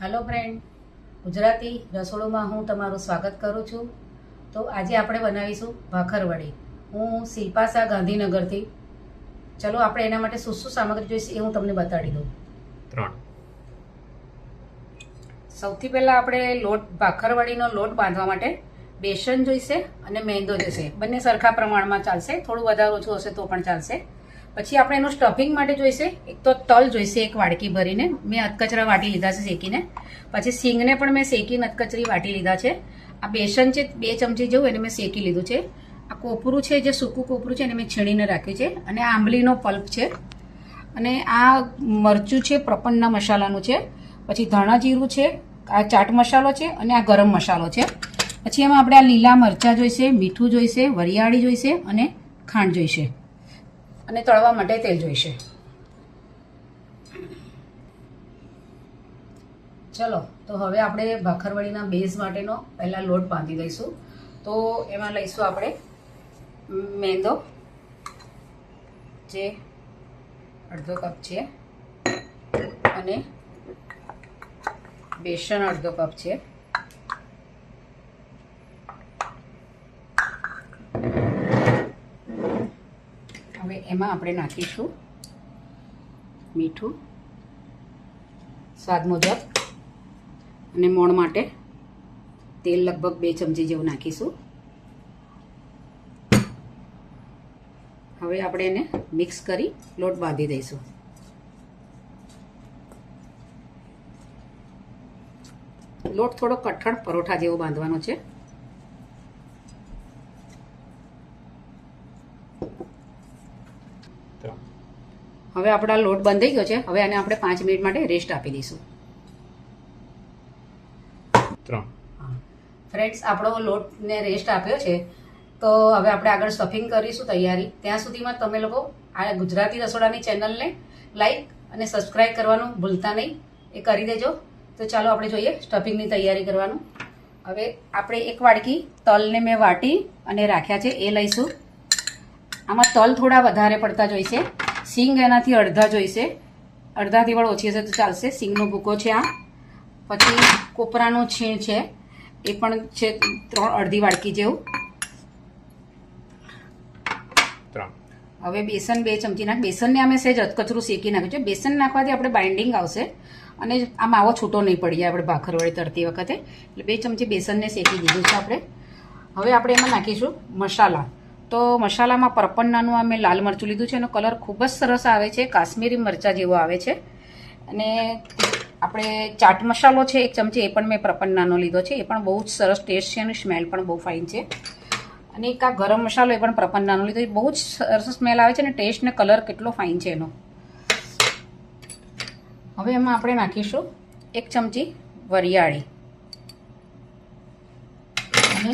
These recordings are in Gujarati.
હેલો ફ્રેન્ડ ગુજરાતી રસોડુંમાં હું તમારું સ્વાગત કરું છું. તો આજે આપણે બનાવીશું ભાખરવડી હું શિલ્પા શાહ ગાંધીનગરથી. ચલો આપણે એના માટે શું શું સામગ્રી જોઈશે એ હું તમને બતાડી દઉં. ત્રણ. સૌથી પહેલાં આપણે લોટ ભાખરવડીનો લોટ બાંધવા માટે બેસન જોઈશે અને મેંદો જોઈશે. બંને સરખા પ્રમાણમાં ચાલશે. થોડું વધારે ઓછું હશે તો પણ ચાલશે. પછી આપણે એનું સ્ટફિંગ માટે જોઈશે. એક તો તલ જોઈશે એક વાડકી ભરીને. મેં અધકચરા વાટી લીધા છે શેકીને. પછી સિંગને પણ મેં શેકીને અધકચરી વાટી લીધા છે. આ બેસન છે, બે ચમચી જેવું એને મેં શેકી લીધું છે. આ કોપરું છે, જે સૂકું કોપરું છે એને મેં છીણીને રાખ્યું છે. અને આંબલીનો પલ્પ છે. અને આ મરચું છે પ્રપન્નના મસાલાનું છે. પછી ધાણા જીરું છે, આ ચાટ મસાલો છે અને આ ગરમ મસાલો છે. પછી એમાં આપણે આ લીલા મરચાં જોઈશે, મીઠું જોઈશે, વરિયાળી જોઈશે અને ખાંડ જોઈશે. અને તળવા માટે તેલ જોઈશે. ચલો, તો હવે આપણે ભાખરવડીના બેઝ માટેનો પહેલાં લોટ બાંધી દઈશું તો એમાં લઈશું આપણે મેંદો, જે અડધો કપ છે, અને બેસન અડધો કપ છે. હવે એમાં આપણે નાખીશું મીઠું સ્વાદ મુજબ અને મોણ માટે તેલ લગભગ બે ચમચી જેવું નાખીશું. હવે આપણે એને મિક્સ કરી લોટ બાંધી દઈશું. લોટ થોડો કઠણ પરોઠા જેવો બાંધવાનો છે. હવે આપણા લોટ બંધાઈ ગયો છે. હવે આને આપણે પાંચ મિનિટ માટે રેસ્ટ આપી દઈશું. ફ્રેન્ડ્સ આપણો લોટને રેસ્ટ આપ્યો છે. તો હવે આપણે આગળ સ્ટફિંગ કરીશું તૈયારી. ત્યાં સુધીમાં તમે લોકો આ ગુજરાતી રસોડાની ચેનલને લાઈક અને સબસ્ક્રાઈબ કરવાનું ભૂલતા નહીં. એ કરી દેજો. તો ચાલો આપણે જોઈએ સ્ટફિંગની તૈયારી કરવાનું. હવે આપણે એક વાડકી તલને મેં વાટી અને રાખ્યા છે. એ લઈશું. આમાં તલ થોડા વધારે પડતા જોઈશે. સિંગ એનાથી અડધા જોઈશે. અડધાથી પણ ઓછી હશે તો ચાલશે. સિંગનો ભૂકો છે આ. પછી કોપરાનું છીણ છે. એ પણ છે ત્રણ અડધી વાડકી જેવું. હવે બેસન બે ચમચી નાખ. બેસનને અમે સહેજ અધકચરું શેકી નાખ્યું છે. બેસન નાખવાથી આપણે બાઇન્ડિંગ આવશે. અને આ માવો છૂટો નહીં પડી જાય આપણે ભાખરવડી તરતી વખતે. એટલે બે ચમચી બેસનને શેકી દીધું છે આપણે. હવે આપણે એમાં નાખીશું મસાલા. તો મસાલામાં પરપન્નાનું આ મેં લાલ મરચું લીધું છે. એનો કલર ખૂબ જ સરસ આવે છે. કાશ્મીરી મરચા જેવો આવે છે. અને આપણે ચાટ મસાલો છે, એક ચમચી, એ પણ મેં પ્રપન્નાનો લીધો છે. એ પણ બહુ જ સરસ ટેસ્ટ છે અને સ્મેલ પણ બહુ ફાઇન છે. અને એક આ ગરમ મસાલો એ પણ પ્રપન્નાનો લીધો બહુ જ સરસ સ્મેલ આવે છે અને ટેસ્ટ ને કલર કેટલો ફાઇન છે એનો. હવે એમાં આપણે નાખીશું એક ચમચી વરિયાળી અને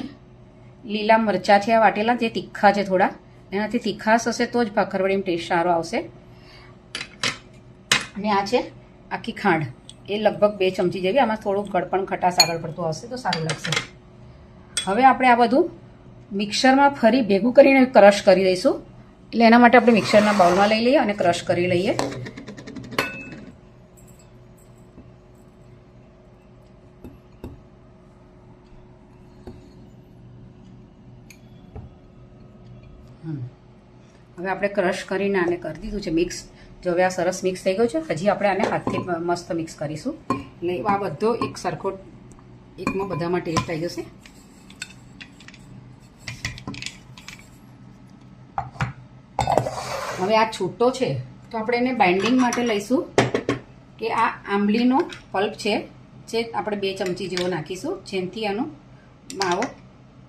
લીલા મરચાં છે, આ વાટેલા જે તીખા છે થોડા. એનાથી તીખાશ હશે તો જ ભાખરવડીમાં ટેસ્ટ સારો આવશે. અને આ છે આખી ખાંડ. એ લગભગ બે ચમચી જેવી, આમાં થોડું ગળપણ ખટાશ આગળ પડતું આવશે તો સારું લાગશે. હવે આપણે આ બધું મિક્સરમાં ફરી ભેગું કરીને ક્રશ કરી દઈશું. એટલે એના માટે આપણે મિક્સરના બાઉલમાં લઈ લઈએ અને ક્રશ કરી લઈએ. હવે આપણે ક્રશ કરીને આને કરી દીધું છે મિક્સ જો હવે આ સરસ મિક્સ થઈ ગયું છે, હજી આપણે આને હાથથી મસ્ત મિક્સ કરીશું. એટલે આ બધો એક સરખો, એકમાં બધામાં ટેસ્ટ આવી જશે. હવે આ છૂટો છે, તો આપણે એને બાઇન્ડિંગ માટે લઈશું કે આ આંબલીનો પલ્પ છે, જે આપણે બે ચમચી જેવો નાખીશું, જેનાથી આનો માવો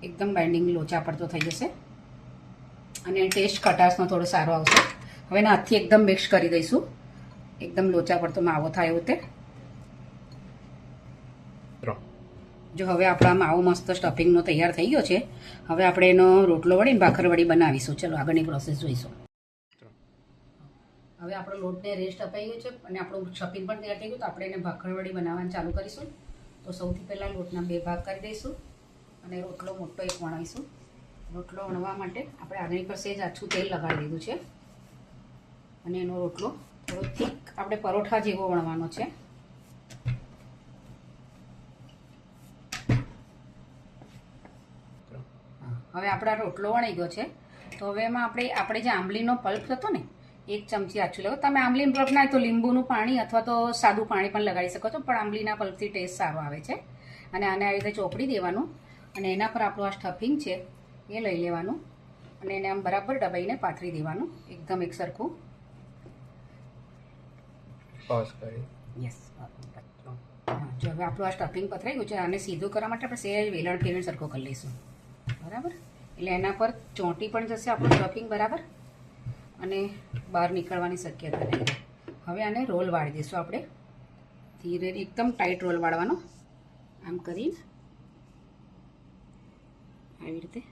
એકદમ બાઇન્ડિંગ લોચા પડતો થઈ જશે. અને ટેસ્ટ ખટાશનો થોડો સારો આવશે. હવે એને હાથથી એકદમ મિક્સ કરી દઈશું. એકદમ લોચા પડતો માવો થાય એવું તે. જો હવે આપણા માવો મસ્ત સ્ટફિંગનો તૈયાર થઈ ગયો છે. હવે આપણે એનો રોટલો વળીને ભાખરવડી બનાવીશું. ચલો આગળની પ્રોસેસ જોઈશું. હવે આપણો લોટને રેસ્ટ અપાઈ ગયો છે અને આપણું સ્ટફિંગ પણ તૈયાર થઈ ગયું. તો આપણે એને ભાખરવડી બનાવવાનું ચાલુ કરીશું. તો સૌથી પહેલાં લોટના બે ભાગ કરી દઈશું અને રોટલો મોટો એક વણાવીશું. રોટલો વણવા માટે આપણે આગળ પર સેજ આછું તેલ લગાડી દીધું છે. અને એનો રોટલો થોડો થીક આપણે પરોઠા જેવો વણવાનો છે. હવે આપણા રોટલો વણી ગયો છે. તો હવે એમાં આપણે આપણે જે આંબલીનો પલ્પ હતો ને, એક ચમચી આછું લેવો. તમે આંબલીનો પલ્પ ના તો લીંબુનું પાણી અથવા તો સાદું પાણી પણ લગાડી શકો છો, પણ આંબલીના પલ્પથી ટેસ્ટ સારો આવે છે. અને આને આવી રીતે ચોપડી દેવાનું. અને એના પર આપણું આ સ્ટફિંગ છે એ લઈ લેવાનું અને એને આમ બરાબર દબાઈને પાથરી દેવાનું. એકદમ એક સરખું. યસ જો હવે આપણું આ સ્ટફિંગ પથરાઈ ગયું છે આને સીધું કરવા માટે આપણે સહેજ વેલણ ફેરવીને સરખો કરી લઈશું. બરાબર? એટલે એના પર ચોંટી પણ જશે આપણું સ્ટફિંગ બરાબર? અને બહાર નીકળવાની શક્યતા રહે. હવે આને રોલ વાળી દઈશું આપણે. ધીરે એકદમ ટાઈટ રોલ વાળવાનો. આમ કરીને. આવી રીતે.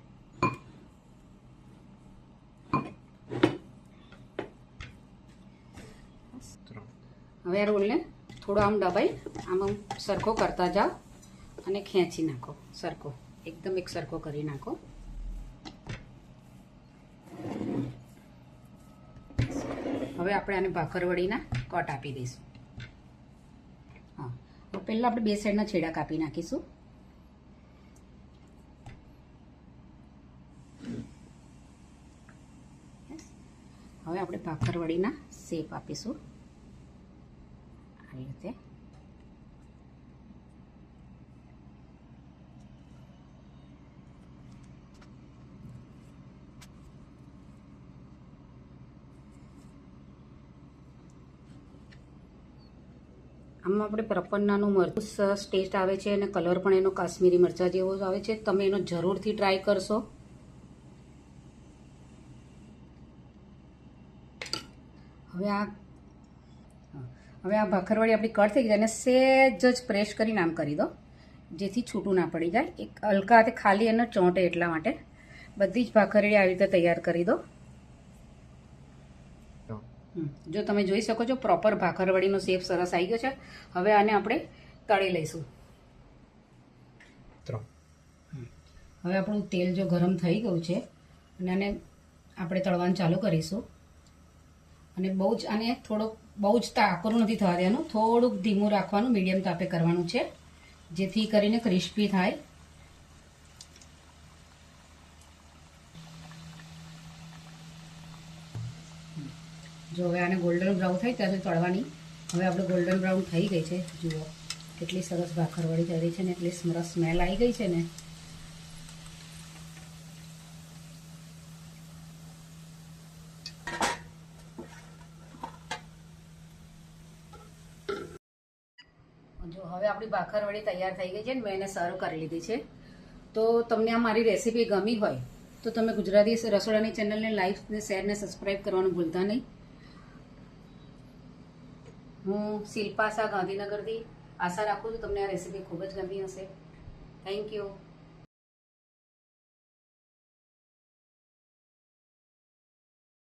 હવે રોલને થોડો આમ દબાઈ, આમ આમ સરખો કરતા જાઓ અને ખેંચી નાખો, સરખો. એકદમ એક સરખો કરી નાખો. હવે આપણે આને ભાખરવડીના કટ આપી દઈશું. હા. પહેલાં આપણે બે સાઈડના છેડા કાપી નાખીશું. હવે આપણે ભાખરવડીના શેપ આપીશું. આવી આમાં આપણે પ્રપન્નાનું મરચું સરસ ટેસ્ટ આવે છે અને કલર પણ એનો કાશ્મીરી મરચા જેવો જ આવે છે તમે એનો જરૂરથી ટ્રાય કરશો હવે આ. હવે આ ભાખરવાળી આપણી કટ થઈ ગઈ અને સહેજ જ પ્રેસ કરીને આમ કરી દો. જેથી છૂટું ના પડી જાય. એક હલકા હાથે ખાલી એને ચોંટે એટલા માટે. બધી જ ભાખરડી આવી રીતે તૈયાર કરી દો. જો તમે જોઈ શકો છો પ્રોપર ભાખરવડીનો શેપ સરસ આવી ગયો છે. હવે આને આપણે તળી લઈશું. હવે આપણું તેલ જો ગરમ થઈ ગયું છે અને આને આપણે તળવાનું ચાલુ કરીશું. અને બહુ જ આને થોડોક બહુ જ તાકરું નથી થવા દેવાનું થોડુંક ધીમું રાખવાનું, મીડિયમ તાપે કરવાનું છે, જેથી કરીને ક્રિસ્પી થાય. જો હવે આને ગોલ્ડન બ્રાઉન થાય ત્યાં સુધી તળવાની. હવે આપણે ગોલ્ડન બ્રાઉન થઈ ગઈ છે. જુઓ, કેટલી સરસ ભાખરવાળી થઈ છે ને, એટલી સરસ સ્મેલ આવી ગઈ છે ને. જો હવે આપણી ભાખરવડી તૈયાર થઈ ગઈ છે ને મેં એને સર્વ કરી લીધી છે. તો તમને આ મારી રેસીપી ગમી હોય, તો તમે ગુજરાતી રસોડાની ચેનલને લાઈક ને શેર સબસ્ક્રાઈબ કરવાનું ભૂલતા નહીં. હું શિલ્પા શાહ ગાંધીનગરથી આશા રાખું છું તમને આ રેસીપી ખૂબ જ ગમી હશે. Thank you